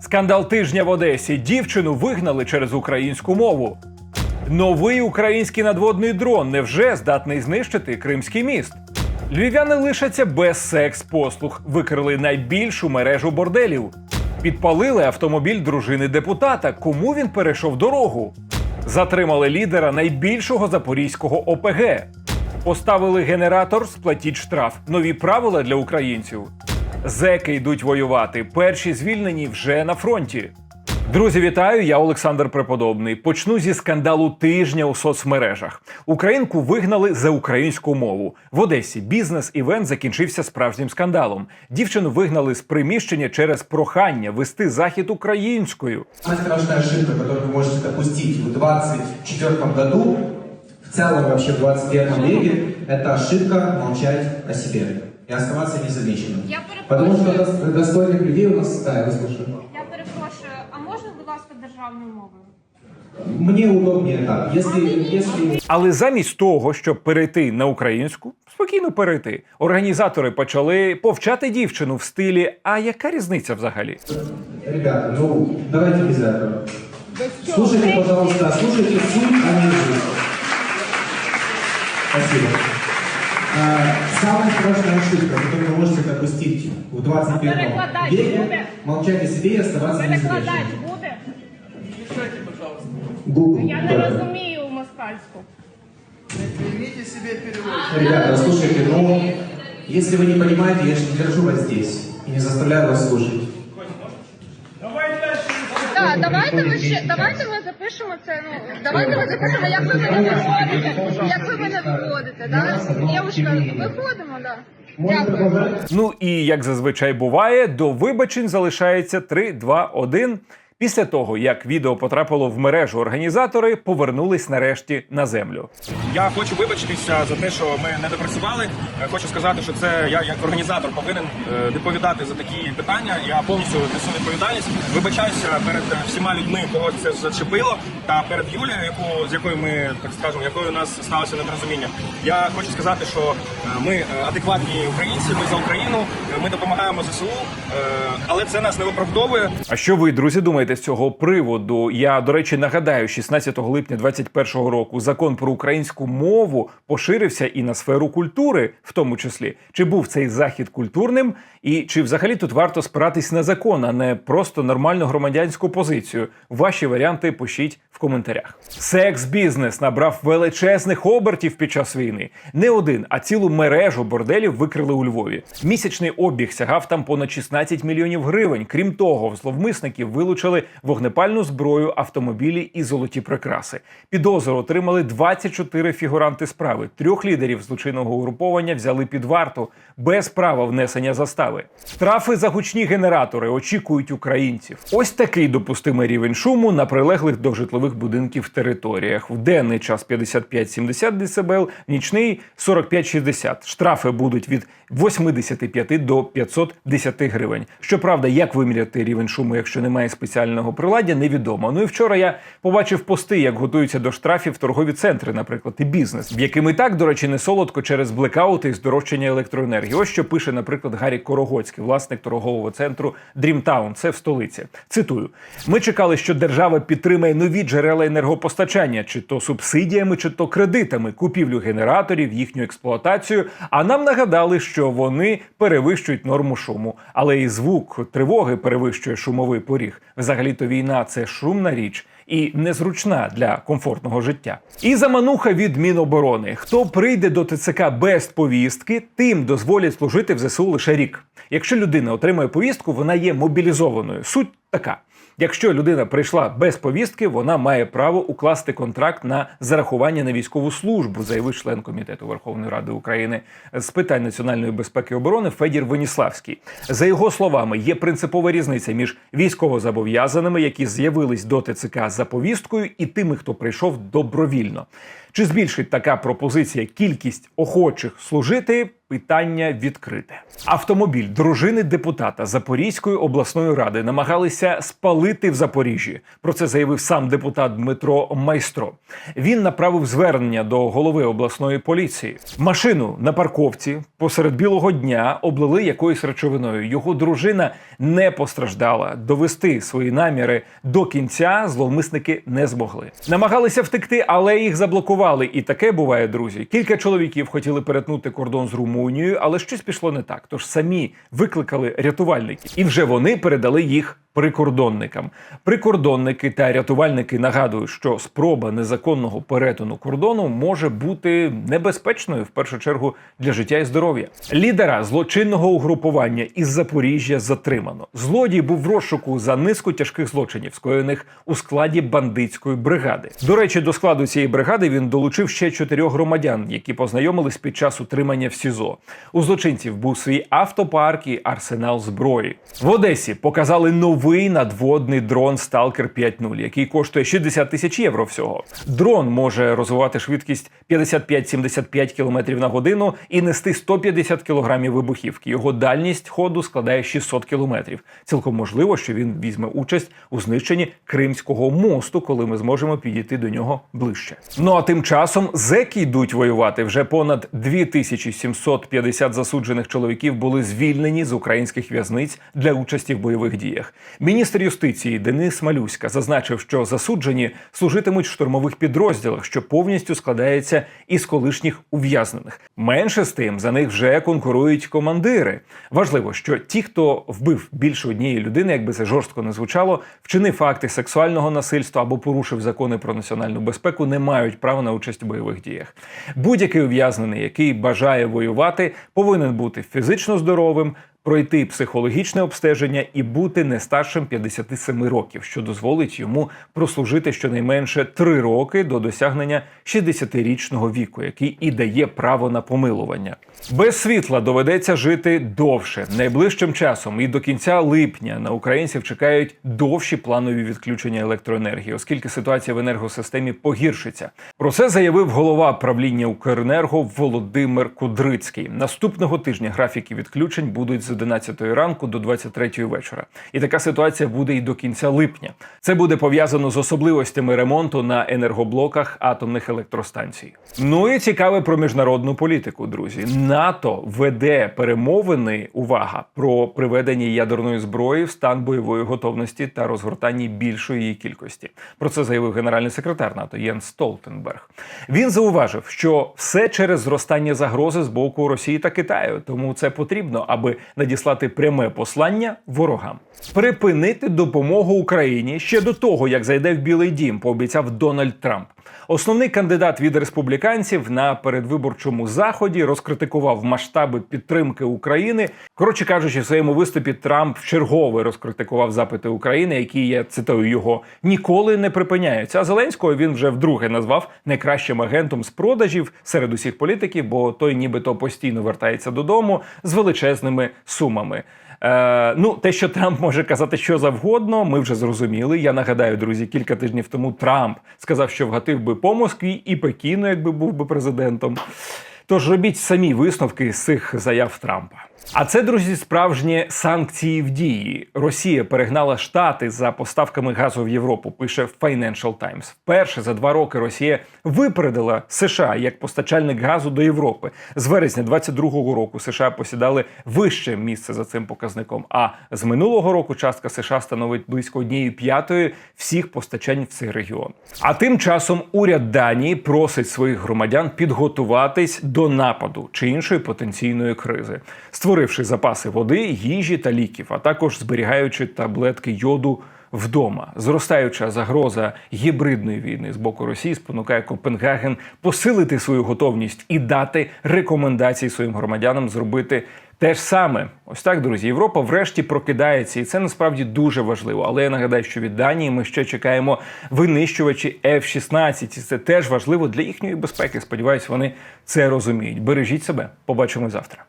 Скандал тижня в Одесі. Дівчину вигнали через українську мову. Новий український надводний дрон невже здатний знищити Кримський міст. Львів'яни лишаться без секс-послуг, викрили найбільшу мережу борделів. Підпалили автомобіль дружини депутата. Кому він перейшов дорогу? Затримали лідера найбільшого запорізького ОПГ. Поставили генератор, сплатіть штраф. Нові правила для українців. Зеки йдуть воювати. Перші звільнені вже на фронті. Друзі, вітаю! Я Олександр Преподобний. Почну зі скандалу тижня у соцмережах. Українку вигнали за українську мову. В Одесі бізнес-івент закінчився справжнім скандалом. Дівчину вигнали з приміщення через прохання вести захід українською. Самая страшная ошибка, которую вы можете допустить в 24 году, в целом вообще в 21 веке, это ошибка молчать о себе и оставаться незамеченным. Я перепрошую. Потому что дос- достойных людей у нас, да, я вас слушаю. Я перепрошую, а можна, будь ласка, державною мовою? Мне удобнее так. Если, если Але замість того, щоб перейти на українську, спокійно перейти, організатори почали повчати дівчину в стилі: А яка різниця взагалі? Ребята, ну давайте без этого. Слушайте, пожалуйста, слушайте суть, а не язык. Спасибо. А, Самая страшная ошибка, которую вы можете допустить в 21 Перекладать веке, молчать о себе и оставаться Перекладати незамеченным. буде? Google. Я не только. розумію москальську. Примите себе перевод. Ребята, слушайте, ну, если вы не понимаете, я же не держу вас здесь и не заставляю вас слушать. Давайте ми ще давайте ми запишемо це. Ну давайте ми запишемо, як ви мене виводите. Як ви мене виводите, да? Дівчина, виходимо, да. Дякую. Ну і як зазвичай буває, до вибачень залишається 3, 2, 1. Після того, як відео потрапило в мережу, організатори повернулись нарешті на землю. Я хочу вибачитися за те, що ми не допрацювали. Е, Хочу сказати, що це я як організатор повинен е, відповідати за такі питання. Я повністю несу відповідальність. Вибачаюся перед е, всіма людьми, кого це зачепило, та перед Юлією, яку з якою ми так скажемо, якою у нас сталося непорозуміння. Я хочу сказати, що ми адекватні українці. Ми за Україну. Ми допомагаємо ЗСУ, але це нас не виправдовує. А що ви, друзі, думаєте з цього приводу? Я, до речі, нагадаю, 16 липня 2021 року закон про українську мову поширився і на сферу культури, в тому числі. Чи був цей захід культурним, і чи взагалі тут варто спиратись на закон, а не просто нормальну громадянську позицію? Ваші варіанти пишіть в коментарях. Секс-бізнес набрав величезних обертів під час війни. Не один, а цілу мережу борделів викрили у Львові. Місячний обіг сягав там понад 16 мільйонів гривень. Крім того, в зловмисників вилучили вогнепальну зброю, автомобілі і золоті прикраси. Підозру отримали 24 фігуранти справи. Трьох лідерів злочинного угруповання взяли під варту без права внесення застави. Штрафи за гучні генератори очікують українців. Ось такий допустимий рівень шуму на прилеглих до житлових будинків територіях. В денний час 55-70 дБ, нічний 45-60. Штрафи будуть від 85 до 510 гривень. Щоправда, як виміряти рівень шуму, якщо немає спеціального приладдя, невідомо. Ну і вчора я побачив пости, як готуються до штрафів торгові центри, наприклад, і бізнес, в яким і так, до речі, не солодко через блекаути і здорожчання електроенергії. Ось що пише, наприклад, Гаррі Корогоцький, власник торгового центру Дрімтаун. Це в столиці. Цитую: ми чекали, що держава підтримає нові джерела енергопостачання, чи то субсидіями, чи то кредитами, купівлю генераторів, їхню експлуатацію. А нам нагадали, що вони перевищують норму шуму. Але і звук тривоги перевищує шумовий поріг. Взагалі-то війна це шумна річ. І незручна для комфортного життя. І замануха від Міноборони. Хто прийде до ТЦК без повістки, тим дозволять служити в ЗСУ лише рік. Якщо людина отримує повістку, вона є мобілізованою. Суть така. Якщо людина прийшла без повістки, вона має право укласти контракт на зарахування на військову службу, заявив член комітету Верховної Ради України з питань національної безпеки і оборони Федір Веніславський. За його словами, є принципова різниця між військовозобов'язаними, які з'явились до ТЦК за повісткою, і тими, хто прийшов добровільно. Чи збільшить така пропозиція кількість охочих служити? Питання відкрите. Автомобіль дружини депутата Запорізької обласної ради намагалися спалити в Запоріжжі. Про це заявив сам депутат Дмитро Майстро. Він направив звернення до голови обласної поліції. Машину на парковці посеред білого дня облили якоюсь речовиною. Його дружина не постраждала. Довести свої наміри до кінця зловмисники не змогли. Намагалися втекти, але їх заблокували. І таке буває, друзі. Кілька чоловіків хотіли перетнути кордон з Румунією, але щось пішло не так. Тож самі викликали рятувальників, і вже вони передали їх прикордонникам. Прикордонники та рятувальники нагадують, що спроба незаконного перетину кордону може бути небезпечною в першу чергу для життя і здоров'я. Лідера злочинного угрупування із Запоріжжя затримано. Злодій був в розшуку за низку тяжких злочинів, скоєних у складі бандитської бригади. До речі, до складу цієї бригади він долучив ще чотирьох громадян, які познайомились під час утримання в СІЗО. У злочинців був свій автопарк і арсенал зброї. В Одесі показали новий надводний дрон Stalker 5.0, який коштує 60 тисяч євро всього. Дрон може розвивати швидкість 55-75 км на годину і нести 150 кг вибухівки. Його дальність ходу складає 600 км. Цілком можливо, що він візьме участь у знищенні Кримського мосту, коли ми зможемо підійти до нього ближче. Ну а тим часом зеки йдуть воювати. Вже понад 2750 засуджених чоловіків були звільнені з українських в'язниць для участі в бойових діях. Міністр юстиції Денис Малюська зазначив, що засуджені служитимуть в штурмових підрозділах, що повністю складається із колишніх ув'язнених. Менше з тим за них вже конкурують командири. Важливо, що ті, хто вбив більше однієї людини, якби це жорстко не звучало, вчинив факти сексуального насильства або порушив закони про національну безпеку, не мають права на участь у бойових діях. Будь-який ув'язнений, який бажає воювати, повинен бути фізично здоровим. Пройти психологічне обстеження і бути не старшим 57 років, що дозволить йому прослужити щонайменше 3 роки до досягнення 60-річного віку, який і дає право на помилування. Без світла доведеться жити довше. Найближчим часом і до кінця липня на українців чекають довші планові відключення електроенергії, оскільки ситуація в енергосистемі погіршиться. Про це заявив голова правління Укренерго Володимир Кудрицький. Наступного тижня графіки відключень будуть 11 ранку до 23 вечора. І така ситуація буде і до кінця липня. Це буде пов'язано з особливостями ремонту на енергоблоках атомних електростанцій. Ну і цікаве про міжнародну політику, друзі. НАТО веде перемовини. Увага про приведення ядерної зброї в стан бойової готовності та розгортанні більшої її кількості. Про це заявив генеральний секретар НАТО Єн Столтенберг. Він зауважив, що все через зростання загрози з боку Росії та Китаю, тому це потрібно, аби надіслати пряме послання ворогам. Припинити допомогу Україні ще до того, як зайде в Білий Дім, пообіцяв Дональд Трамп. Основний кандидат від республіканців на передвиборчому заході розкритикував масштаби підтримки України. Коротше кажучи, в своєму виступі Трамп вчергове розкритикував запити України, які я цитую його ніколи не припиняються. А Зеленського він вже вдруге назвав найкращим агентом з продажів серед усіх політиків, бо той нібито постійно вертається додому з величезними сумами. Е, ну, те, що Трамп може казати що завгодно, ми вже зрозуміли. Я нагадаю, друзі, кілька тижнів тому Трамп сказав, що вгатив би по Москві і Пекіну, якби був би президентом. Тож робіть самі висновки з цих заяв Трампа. А це, друзі, справжні санкції в дії. Росія перегнала штати за поставками газу в Європу. Пише Financial Times. Вперше за два роки Росія випередила США як постачальник газу до Європи. З вересня 22-го року США посідали вище місце за цим показником. А з минулого року частка США становить близько однієї п'ятої всіх постачань в цей регіон. А тим часом уряд Данії просить своїх громадян підготуватись до нападу чи іншої потенційної кризи, створивши запаси води, їжі та ліків, а також зберігаючи таблетки йоду. Вдома зростаюча загроза гібридної війни з боку Росії спонукає Копенгаген посилити свою готовність і дати рекомендації своїм громадянам зробити те ж саме. Ось так, друзі. Європа врешті прокидається, і це насправді дуже важливо. Але я нагадаю, що від Данії ми ще чекаємо винищувачі F-16. І це теж важливо для їхньої безпеки. Сподіваюсь, вони це розуміють. Бережіть себе. Побачимо завтра.